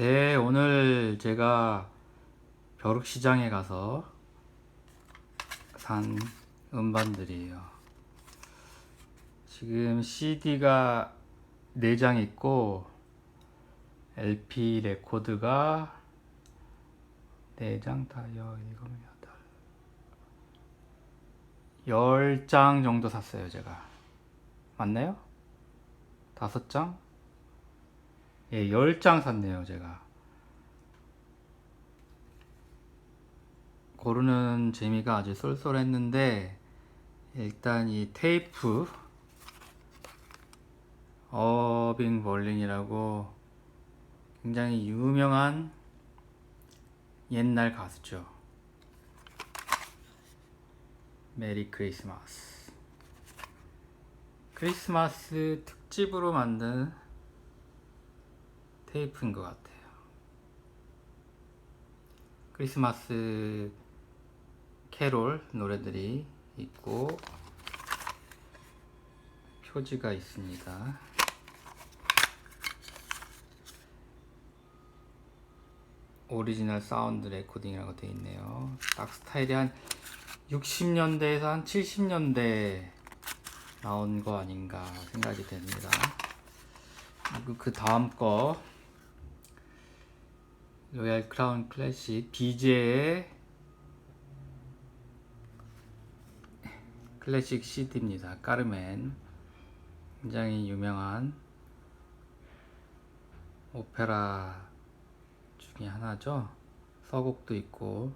네, 오늘 제가 벼룩시장에 가서 산 음반들이에요. 지금 CD가 4장 있고 LP 레코드가 4장 다 여, 여덟 10장 정도 샀어요, 제가. 맞나요? 5장? 예, 10장 샀네요, 제가. 고르는 재미가 아주 쏠쏠했는데, 일단 이 테이프, 어빙 벌린이라고 굉장히 유명한 옛날 가수죠. 메리 크리스마스. 크리스마스 특집으로 만든 테이프인 것 같아요. 크리스마스 캐롤 노래들이 있고 표지가 있습니다. 오리지널 사운드 레코딩이라고 되어 있네요. 딱 스타일이 한 60년대에서 한 70년대 나온 거 아닌가 생각이 됩니다. 그리고 그 다음 거 로얄 크라운 클래식 BJ의 클래식 CD입니다. 까르멘 굉장히 유명한 오페라 중에 하나죠. 서곡도 있고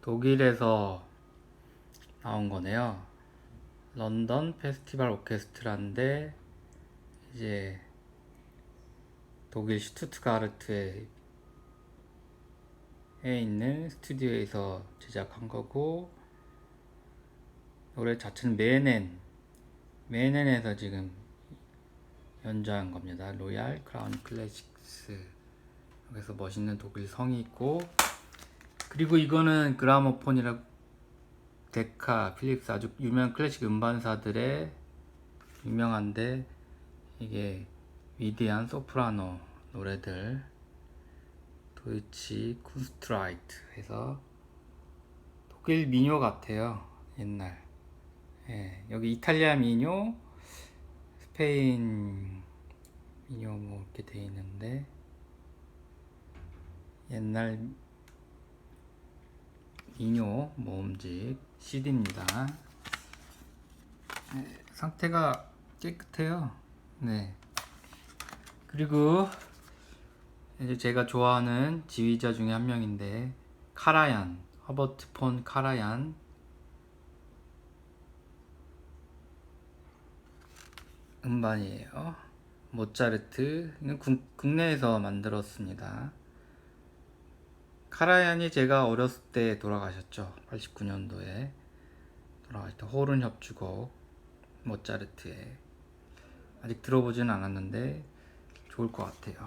독일에서 나온 거네요. 런던 페스티벌 오케스트라인데 이제 독일 슈투트가르트에 에 있는 스튜디오에서 제작한 거고 노래 자체는 메넨 메넨에서 지금 연주한 겁니다. 로얄 크라운 클래식스 그래서 멋있는 독일 성이 있고 그리고 이거는 그라모폰이라고 데카 필립스 아주 유명한 클래식 음반사들의 유명한데 이게 위대한 소프라노 노래들 도이치 쿤스트라이트 해서 독일 민요 같아요 옛날. 예, 여기 이탈리아 민요 스페인 민요 뭐 이렇게 돼 있는데 옛날 민요 모음집 CD입니다. 상태가 깨끗해요. 네 그리고 이제 제가 좋아하는 지휘자 중에 한 명인데 카라얀 허버트 폰 카라얀 음반이에요. 모차르트 국, 국내에서 만들었습니다. 카라얀이 제가 어렸을 때 돌아가셨죠. 89년도에 돌아가실 때 호른 협주곡 모차르트에 아직 들어보지는 않았는데 좋을 것 같아요.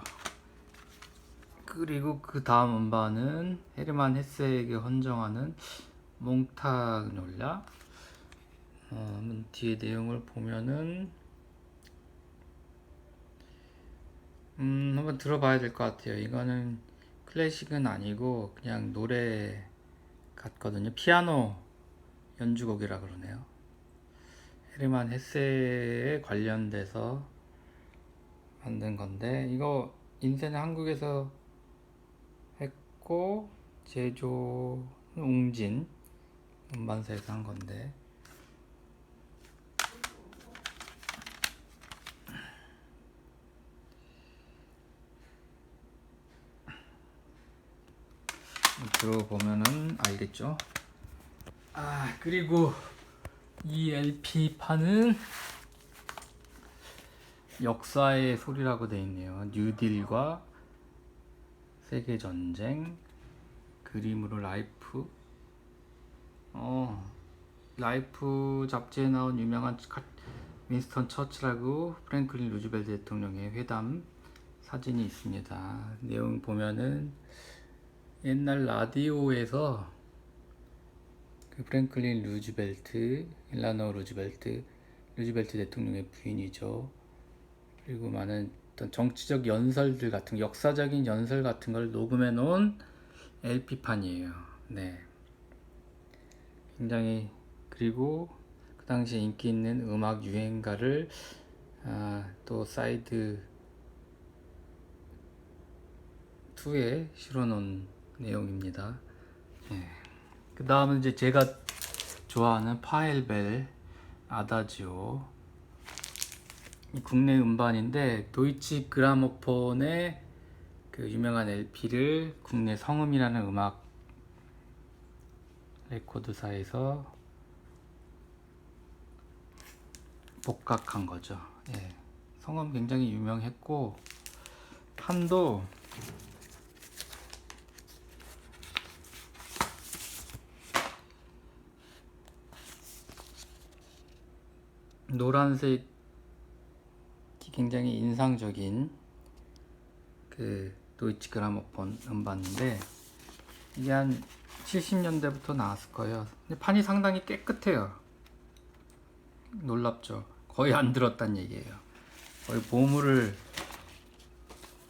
그리고 그 다음 음반은 헤르만 헤세에게 헌정하는 몽타놀라 어, 뒤에 내용을 보면은 음 한번 들어봐야 될 것 같아요. 이거는 클래식은 아니고 그냥 노래 같거든요. 피아노 연주곡이라 그러네요. 헤르만 헤세에 관련돼서 만든 건데 이거 인쇄는 한국에서 했고 제조는 웅진 음반사에서 한 건데 들어보면은 알겠죠? 아 그리고 이 LP판은 역사의 소리라고 되어 있네요. 뉴딜과 세계 전쟁, 그림으로 라이프, 어 라이프 잡지에 나온 유명한 카- 윈스턴 처칠하고 프랭클린 루즈벨트 대통령의 회담 사진이 있습니다. 내용 보면은 옛날 라디오에서 그 프랭클린 루즈벨트, 일라노 루즈벨트, 루즈벨트 대통령의 부인이죠. 그리고 많은 어떤 정치적 연설들 같은 역사적인 연설 같은 걸 녹음해 놓은 LP판이에요. 네. 굉장히 그리고 그 당시에 인기 있는 음악 유행가를 아, 또 사이드 2에 실어 놓은 내용입니다. 네. 그 다음은 이제 제가 좋아하는 파일벨 아다지오 이 국내 음반인데 도이치 그라모폰의 그 유명한 LP를 국내 성음이라는 음악 레코드사에서 복각한 거죠. 예. 성음 굉장히 유명했고 판도 노란색 이 굉장히 인상적인 그 도이치 그라모폰 음반인데 이게 한 70년대부터 나왔을 거예요. 근데 판이 상당히 깨끗해요. 놀랍죠. 거의 안 들었단 얘기예요. 거의 보물을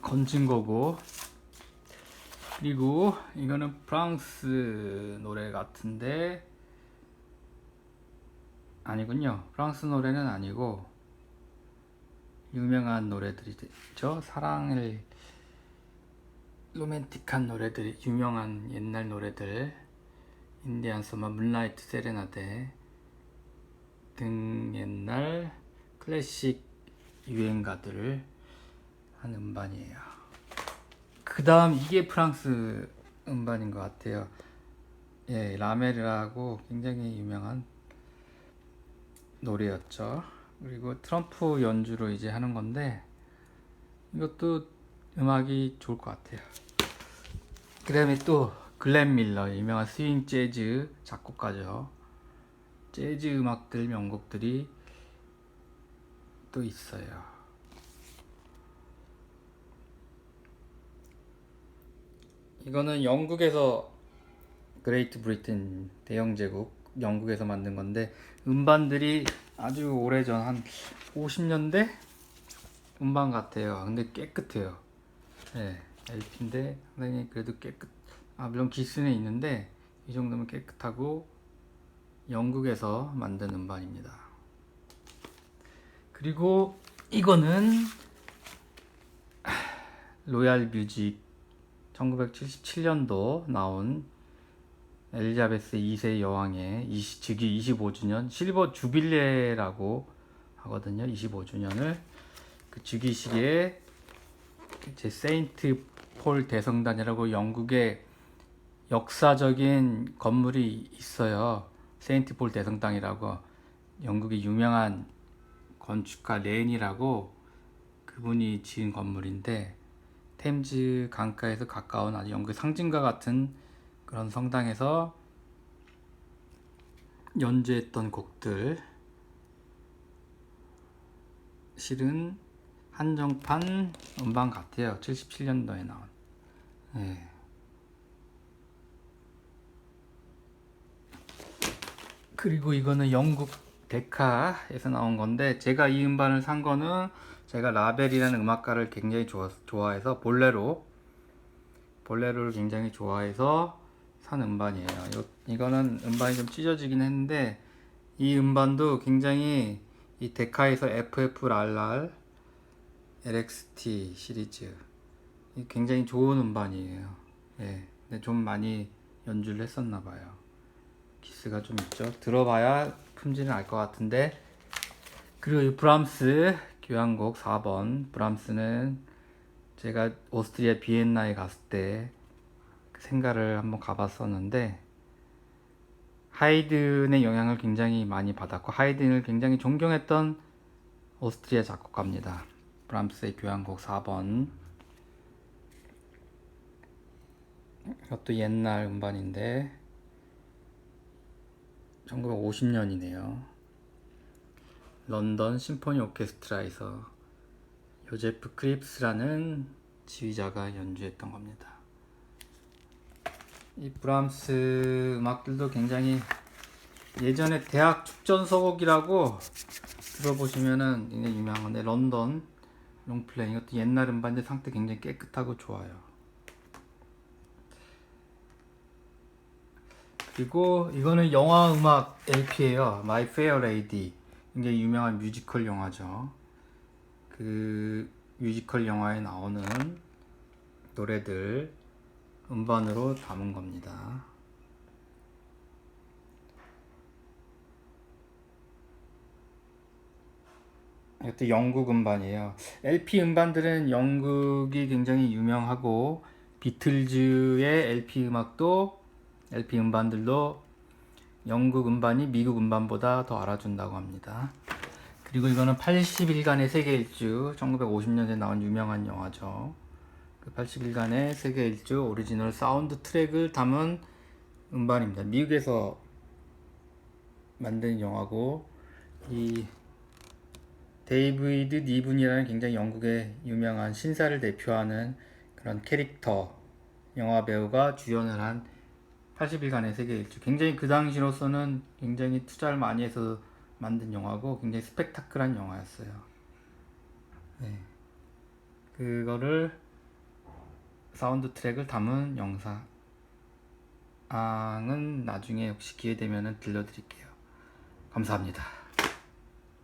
건진 거고 그리고 이거는 프랑스 노래 같은데 아니군요. 프랑스 노래는 아니고 유명한 노래들이죠. 사랑을 로맨틱한 노래들이 유명한 옛날 노래들 인디안 서머 문라이트 세레나데 등 옛날 클래식 유행가들을 한 음반이에요. 그 다음 이게 프랑스 음반인 것 같아요. 예, 라메르라고 굉장히 유명한 노래였죠. 그리고 트럼프 연주로 이제 하는 건데 이것도 음악이 좋을 것 같아요. 그 다음에 또 글렌 밀러 유명한 스윙 재즈 작곡가죠. 재즈 음악들 명곡들이 또 있어요. 이거는 영국에서 그레이트 브리튼 대영 제국 영국에서 만든 건데 음반들이 아주 오래전 한 50년대 음반 같아요. 근데 깨끗해요. 네, LP인데 상당히 그래도 깨끗. 아 물론 기스는 있는데 이 정도면 깨끗하고 영국에서 만든 음반입니다. 그리고 이거는 로얄 뮤직 1977년도 나온 엘리자베스 2세 여왕의 20, 즉위 25주년 실버 주빌레라고 하거든요. 25주년을 그 즉위식에 제 세인트 폴 대성단이라고 영국의 역사적인 건물이 있어요. 세인트 폴 대성당이라고 영국의 유명한 건축가 렌이라고 그분이 지은 건물인데 템즈 강가에서 가까운 아주 영국의 상징과 같은 그런 성당에서 연주했던 곡들 실은 한정판 음반 같아요. 77년도에 나온. 네. 그리고 이거는 영국 데카에서 나온 건데 제가 이 음반을 산 거는 제가 라벨이라는 음악가를 굉장히 좋아, 좋아해서 볼레로 볼레로를 굉장히 좋아해서 산 음반이에요. 이거, 이거는 음반이 좀 찢어지긴 했는데 이 음반도 굉장히 이 데카에서 FFRR LXT 시리즈 이 굉장히 좋은 음반이에요. 예, 근데 좀 많이 연주를 했었나 봐요. 기스가 좀 있죠. 들어봐야 품질은 알 것 같은데 그리고 이 브람스 교향곡 4번 브람스는 제가 오스트리아 비엔나에 갔을 때그 생가를 한번 가봤었는데 하이든의 영향을 굉장히 많이 받았고 하이든을 굉장히 존경했던 오스트리아 작곡가입니다. 브람스의 교향곡 4번 이것도 옛날 음반인데 1950년이네요. 런던 심포니 오케스트라에서 요제프 크립스라는 지휘자가 연주했던 겁니다. 이 브람스 음악들도 굉장히 예전에 대학 축전 서곡이라고 들어보시면은 굉장히 유명한 건데 런던 롱플레잉 이것도 옛날 음반인데 상태 굉장히 깨끗하고 좋아요. 그리고 이거는 영화 음악 LP예요. My Fair Lady. 굉장히 유명한 뮤지컬 영화죠. 그 뮤지컬 영화에 나오는 노래들 음반으로 담은 겁니다. 이것도 영국 음반이에요. LP 음반들은 영국이 굉장히 유명하고 비틀즈의 LP 음악도 LP 음반들도 영국 음반이 미국 음반보다 더 알아준다고 합니다. 그리고 이거는 80일간의 세계 일주 1950년에 나온 유명한 영화죠. 그 80일간의 세계 일주 오리지널 사운드 트랙을 담은 음반입니다. 미국에서 만든 영화고 이 데이비드 니븐이라는 굉장히 영국의 유명한 신사를 대표하는 그런 캐릭터 영화 배우가 주연을 한 80일간의 세계 일주 굉장히 그 당시로서는 굉장히 투자를 많이 해서 만든 영화고 굉장히 스펙타클한 영화였어요. 네. 그거를 사운드 트랙을 담은 영상은 나중에 혹시 기회 되면 들려드릴게요. 감사합니다.